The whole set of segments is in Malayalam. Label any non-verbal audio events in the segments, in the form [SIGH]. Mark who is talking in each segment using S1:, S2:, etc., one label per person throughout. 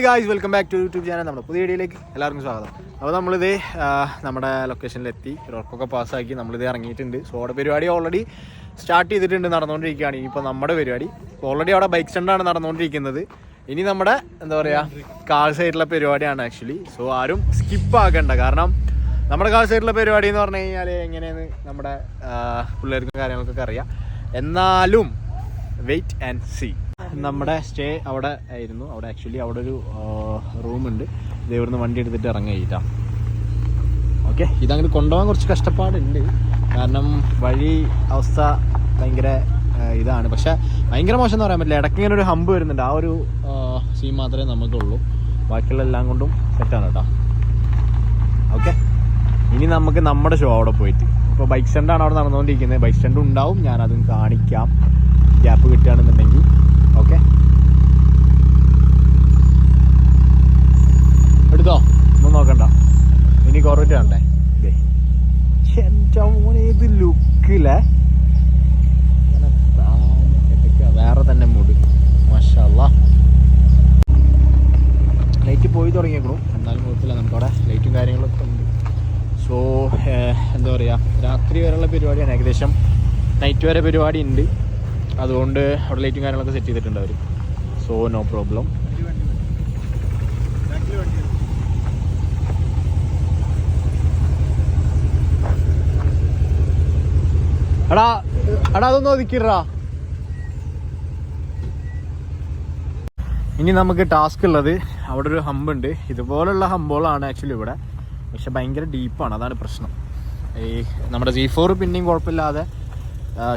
S1: Hi guys welcome back to YouTube channel നമ്മുടെ പുതിയ വീഡിയോയിലേക്ക് എല്ലാവർക്കും സ്വാഗതം. അപ്പോൾ നമ്മളിത് നമ്മുടെ ലൊക്കേഷനിലെത്തി റോക്കൊക്കെ പാസ്സാക്കി നമ്മളിത് ഇറങ്ങിയിട്ടുണ്ട്. സോ അവിടെ പരിപാടി ഓൾറെഡി സ്റ്റാർട്ട് ചെയ്തിട്ടുണ്ട് നടന്നുകൊണ്ടിരിക്കുകയാണ്. ഇനിയിപ്പോൾ നമ്മുടെ പരിപാടി. ഓൾറെഡി അവിടെ ബൈക്ക് സ്റ്റാൻഡാണ് നടന്നുകൊണ്ടിരിക്കുന്നത്. ഇനി നമ്മുടെ എന്താ പറയുക കാൾ സൈഡിലുള്ള പരിപാടിയാണ് ആക്ച്വലി സോ ആരും സ്കിപ്പ് ആക്കണ്ട. കാരണം നമ്മുടെ കാൾ സൈഡിലുള്ള പരിപാടി എന്ന് പറഞ്ഞു കഴിഞ്ഞാൽ എങ്ങനെയാണ് നമ്മുടെ പിള്ളേർക്കും കാര്യങ്ങൾക്കൊക്കെ അറിയാം. എന്നാലും വെയിറ്റ് ആൻഡ് സി നമ്മുടെ സ്റ്റേ അവിടെ ആയിരുന്നു. അവിടെ ആക്ച്വലി അവിടെ ഒരു റൂമുണ്ട്. ഇത് ഇവിടുന്ന് വണ്ടി എടുത്തിട്ട് ഇറങ്ങിയിട്ടാ ഓക്കെ ഇതങ്ങനെ കൊണ്ടുപോകാൻ കുറച്ച് കഷ്ടപ്പാടുണ്ട്. കാരണം വഴി അവസ്ഥ ഭയങ്കര ഇതാണ്. പക്ഷെ ഭയങ്കര മോശം എന്ന് പറയാൻ പറ്റില്ല. ഇടയ്ക്ക് ഇങ്ങനെ ഒരു ഹമ്പ് വരുന്നുണ്ട്. ആ ഒരു സീൻ മാത്രമേ നമുക്കുള്ളൂ. ബാക്കിയുള്ള എല്ലാം കൊണ്ടും സെറ്റാണ് കേട്ടോ ഓക്കെ ഇനി നമുക്ക് നമ്മുടെ ഷോ അവിടെ പോയിട്ട്. ഇപ്പോൾ ബൈക്ക് സ്റ്റാൻഡാണ് അവിടെ നടന്നുകൊണ്ടിരിക്കുന്നത്. ബൈക്ക് സ്റ്റാൻഡ് ഉണ്ടാവും. ഞാനതും കാണിക്കാം. ഗ്യാപ്പ് കിട്ടുകയാണെന്നുണ്ടെങ്കിൽ ഓക്കെ എടുത്തോ ഒന്നും നോക്കണ്ട ഇനി കുറവിട്ട് കണ്ടേ ദേ. എന്റെ മോനെ ഇത് ലുക്കില്ലേ വേറെ തന്നെ മൂഡ് മാഷല്ല ലൈറ്റ് പോയി തുടങ്ങിയേക്കണു എന്നാലും കുഴപ്പമില്ല നമുക്കവിടെ ലൈറ്റും കാര്യങ്ങളൊക്കെ ഉണ്ട് സോ എന്താ പറയുക രാത്രി വരെയുള്ള പരിപാടിയാണ് ഏകദേശം നൈറ്റ് വരെ പരിപാടി ഉണ്ട് അതുകൊണ്ട് അവിടെ ലൈറ്റും കാര്യങ്ങളൊക്കെ സെറ്റ് ചെയ്തിട്ടുണ്ട് അവർ സോ നോ പ്രോബ്ലം എടാ എടാ അതൊന്നും ഒതുക്കിടാ ഇനി നമുക്ക് ടാസ്ക് ഉള്ളത് അവിടെ ഒരു ഹമ്പ് ഉണ്ട് ഇതുപോലുള്ള ഹമ്പുകളാണ് ആക്ച്വലി ഇവിടെ. പക്ഷെ ഭയങ്കര ഡീപ്പാണ് അതാണ് പ്രശ്നം. ഈ നമ്മുടെ ജി ഫോർ പിന്നെയും കുഴപ്പമില്ലാതെ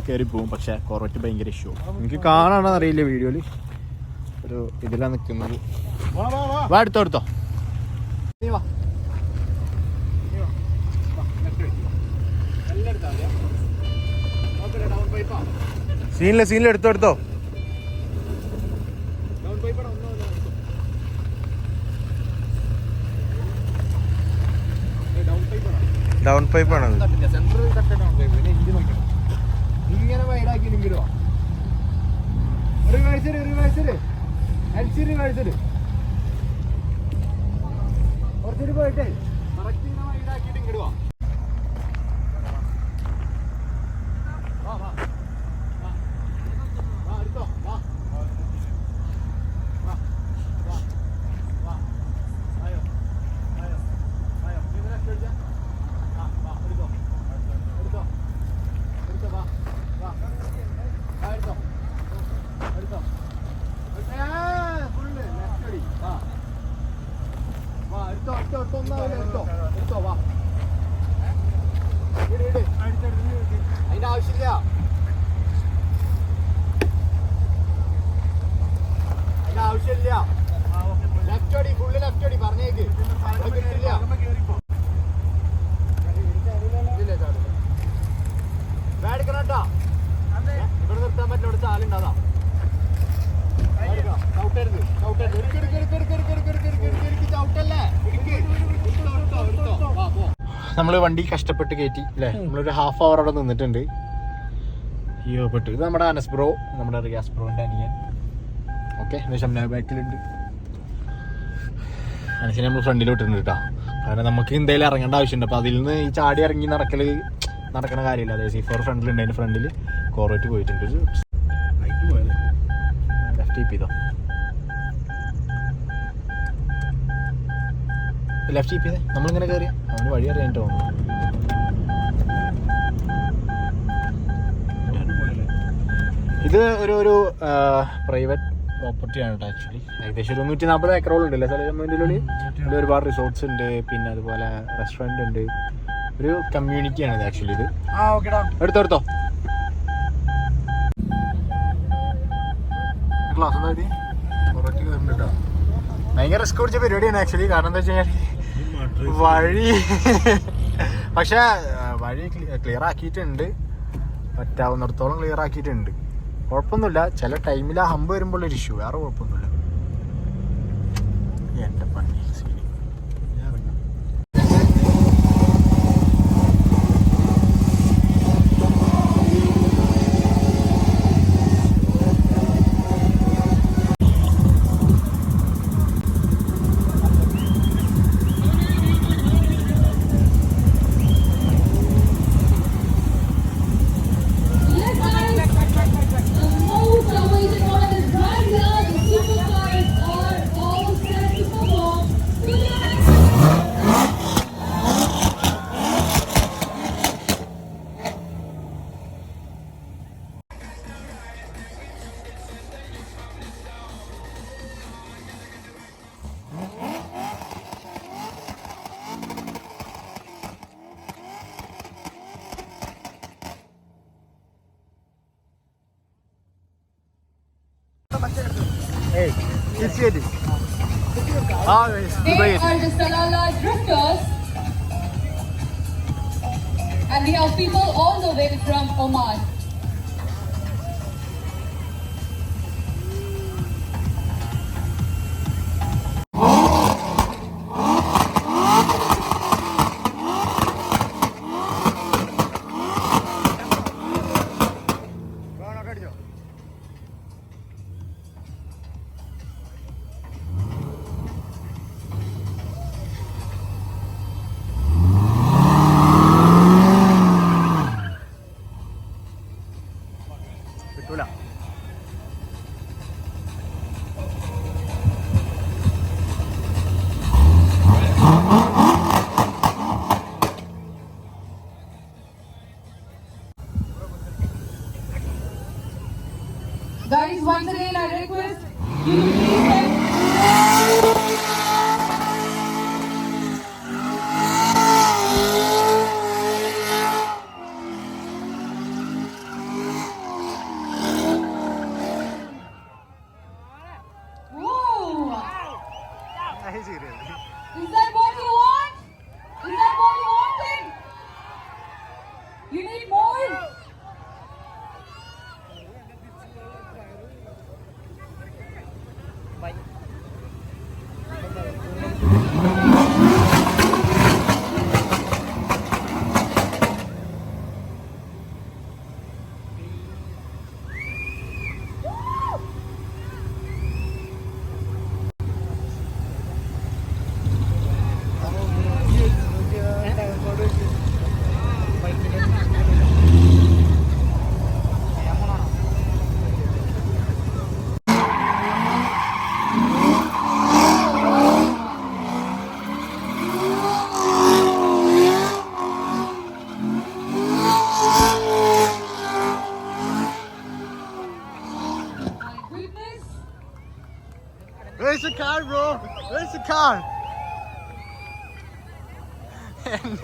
S1: കയറി പോകും പക്ഷേ കോർവറ്റ് ഭയങ്കര ഇഷ്യൂ എനിക്ക് കാണാൻ അറിയില്ല വീഡിയോയിൽ ഒരു ഇതിലാണ് നിൽക്കുന്നത് വാ എടുത്തോ എടുത്തോ. സീനില്ല സീനില്ല എടുത്തോ
S2: എടുത്തോ.
S1: ഡൗൺ പൈപ്പാണ് സെൻട്രൽ
S2: ഡൗൺ പൈപ്പ്
S1: എനിക്ക് നോക്കണം. ഇങ്ങനെ വൈഡാക്കി വാ റിവേഴ്സിൽ റിവേഴ്സൽ അടിച്ച് റിവേഴ്സൽ കുറച്ചുകൂടി പോയിട്ടേ. കറക്റ്റ് ഇങ്ങനെ വൈഡാക്കിയിട്ട് ഇങ്ങോട്ട് നമ്മൾ വണ്ടി കഷ്ടപ്പെട്ട് കയറ്റി അല്ലേ നമ്മളൊരു ഹാഫ് അവർ അവിടെ നിന്നിട്ടുണ്ട്. അയ്യോ പെട്ടു. ഇത് നമ്മുടെ അനസ് ബ്രോ നമ്മുടെ റിയാസ് ബ്രോന്റെ അനിയൻ. ഓക്കെ ഷംന ബാക്കിലുണ്ട്. അനസിനെ നമ്മൾ ഫ്രണ്ടിൽ വിട്ടിട്ടുണ്ട് കേട്ടോ കാരണം നമുക്ക് എന്തായാലും ഇറങ്ങേണ്ട ആവശ്യമുണ്ട്. അപ്പോൾ അതിൽ നിന്ന് ഈ ചാടി ഇറങ്ങി നടക്കൽ നടക്കണ കാര്യമില്ല. അതായത് സി ഫോർ ഫ്രണ്ടിലുണ്ട് അതിന്റെ ഫ്രണ്ടിൽ കോറേറ്റ് പോയിട്ടുണ്ട്. ഒരു ലെഫ്റ്റ് കീപ്പ് ചെയ്തോ? ലെഫ്റ്റ് ചെയ്തേ. നമ്മളിങ്ങനെ കയറിയ അവന് വഴി അറിയാൻ തോന്നുന്നു. ഇത് ഒരു ഒരു പ്രൈവറ്റ് പ്രോപ്പർട്ടിയാണ് കേട്ടോ ആക്ച്വലി ഏകദേശം ഒരു നൂറ്റി നാൽപ്പത് ഏക്കറോളം ഉണ്ടല്ലേ സ്ഥലത്തിന്റെ ഉള്ളിൽ? ഇവിടെ ഒരുപാട് റിസോർട്ട്സ് ഉണ്ട്. പിന്നെ അതുപോലെ റെസ്റ്റോറന്റ് ഉണ്ട്. ഒരു കമ്മ്യൂണിറ്റിയാണ് ഇത് ആക്ച്വലി ഇത്. എടുത്തോ എടുത്തോ. ക്ലാസ് എന്താ? ഭയങ്കര റിസ്ക് പിടിച്ച പരിപാടിയാണ് ആക്ച്വലി കാരണം എന്താ വെച്ച് കഴിഞ്ഞാൽ വഴി. പക്ഷെ വഴി ക്ലിയർ ആക്കിയിട്ടുണ്ട്. പറ്റാവുന്നിടത്തോളം ക്ലിയർ ആക്കിയിട്ടുണ്ട്. കുഴപ്പമൊന്നുമില്ല. ചില ടൈമിൽ ആ ഹമ്പ് വരുമ്പോൾ ഒരു ഇഷ്യൂ വേറെ കുഴപ്പമൊന്നുമില്ല. എന്റെ പണി. Hey, it's ready.
S3: They are the Salala drifters. And we have people all the way from Oman.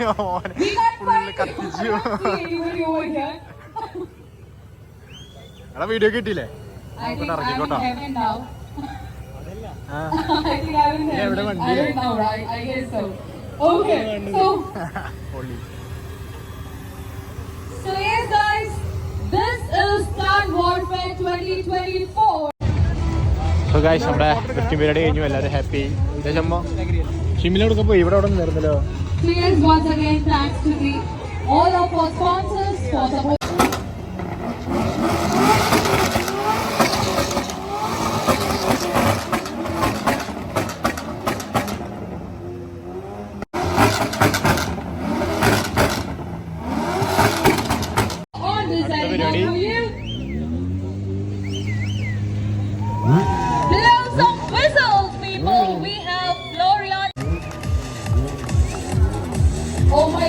S3: [LAUGHS] [LAUGHS]
S1: എടാ വീഡിയോ കിട്ടിയില്ലേ? [LAUGHS] നമ്മുടെ കഴിഞ്ഞു. എല്ലാരും ഹാപ്പി ഇതേ ചമ്മ ഷിമ്മിലെടുക്കപ്പോ ഇവിടെ അവിടെ നിന്ന്
S3: നേരുന്നല്ലോ So once again, thanks to the all of our sponsors for support.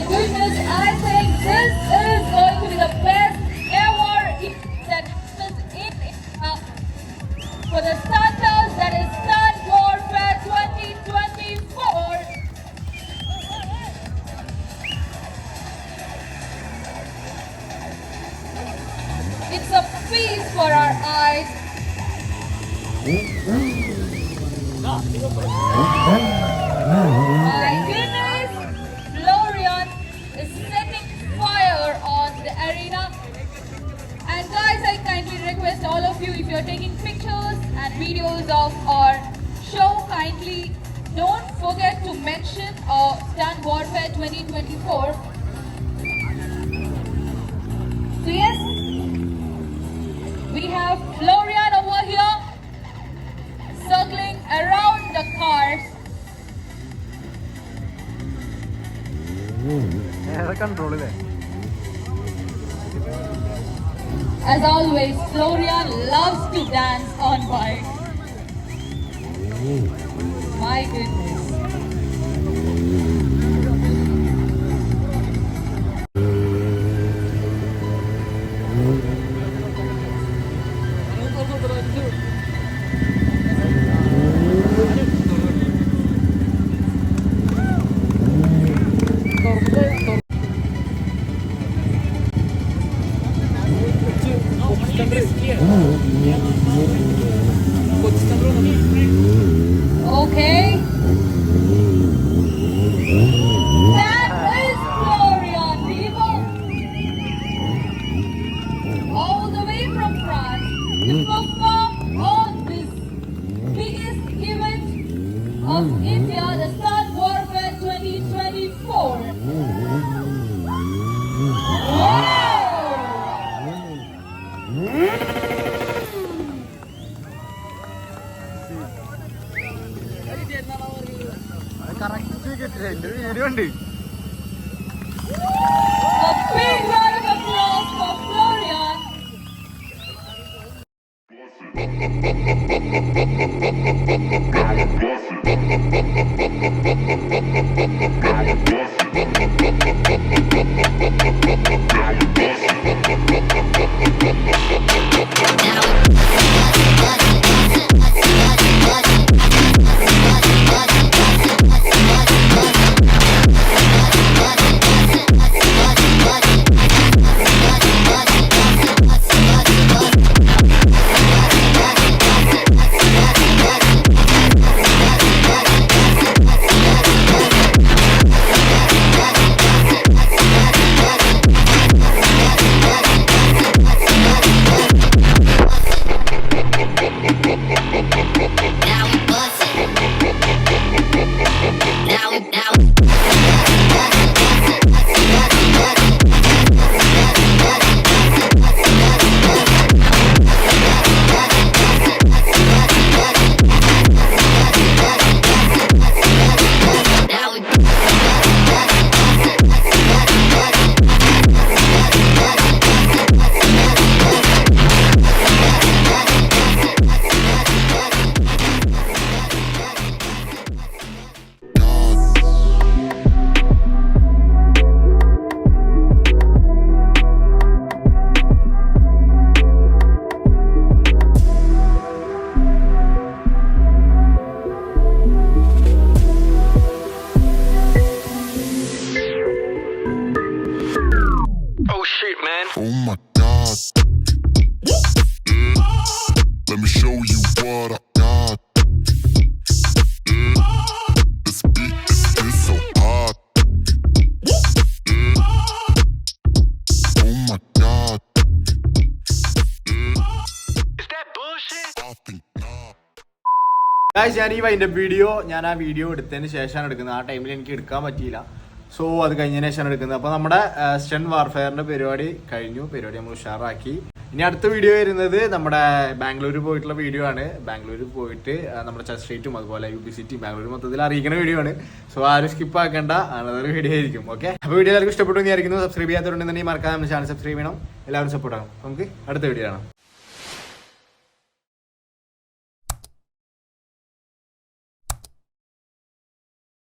S3: দুই মিনিট വളരെ
S1: control
S3: As always, Floria loves to dance on bike. My goodness. Thank you. God. Let me show you what I got. This beat is, is so hot. Oh my god. I think not.
S1: Guys ഞാൻ ഈ വൈന്റെ വീഡിയോ ഞാൻ ആ വീഡിയോ എടുത്തതിന് ശേഷമാണ് എടുക്കുന്നത് ആ ടൈമിൽ എനിക്ക് എടുക്കാൻ പറ്റിയില്ല സോ അത് കഴിഞ്ഞതിന് ശേഷമാണ് എടുക്കുന്നത്. അപ്പോൾ നമ്മുടെ സ്റ്റൺ വാർഫെയറിന്റെ പരിപാടി കഴിഞ്ഞു. പരിപാടി നമ്മൾ ഉഷാറാക്കി. ഇനി അടുത്ത വീഡിയോ വരുന്നത് നമ്മുടെ ബാംഗ്ലൂർ പോയിട്ടുള്ള വീഡിയോ ആണ്. ബാംഗ്ലൂർ പോയിട്ട് നമ്മുടെ ചെസ് സ്ട്രീറ്റും അതുപോലെ യു പി സിറ്റി ബാംഗ്ലൂർ മൊത്തത്തിൽ അറിയിക്കുന്ന വീഡിയോ ആണ്. സോ ആരും സ്കിപ്പ് ആക്കേണ്ട. അതൊരു വീഡിയോ ആയിരിക്കും. ഓക്കെ അപ്പോൾ വീഡിയോ എല്ലാവർക്കും ഇഷ്ടപ്പെട്ടു എന്ന് വിചാരിക്കുന്നു. സബ്സ്ക്രൈബ് ചെയ്യാത്തവരുണ്ടെന്നുണ്ടെങ്കിൽ മറക്കാതെ നമ്മുടെ ചാനൽ സബ്സ്ക്രൈബ് ചെയ്യണം. എല്ലാവരും സപ്പോർട്ട് ആകും നമുക്ക് അടുത്ത വീഡിയോ ആണ്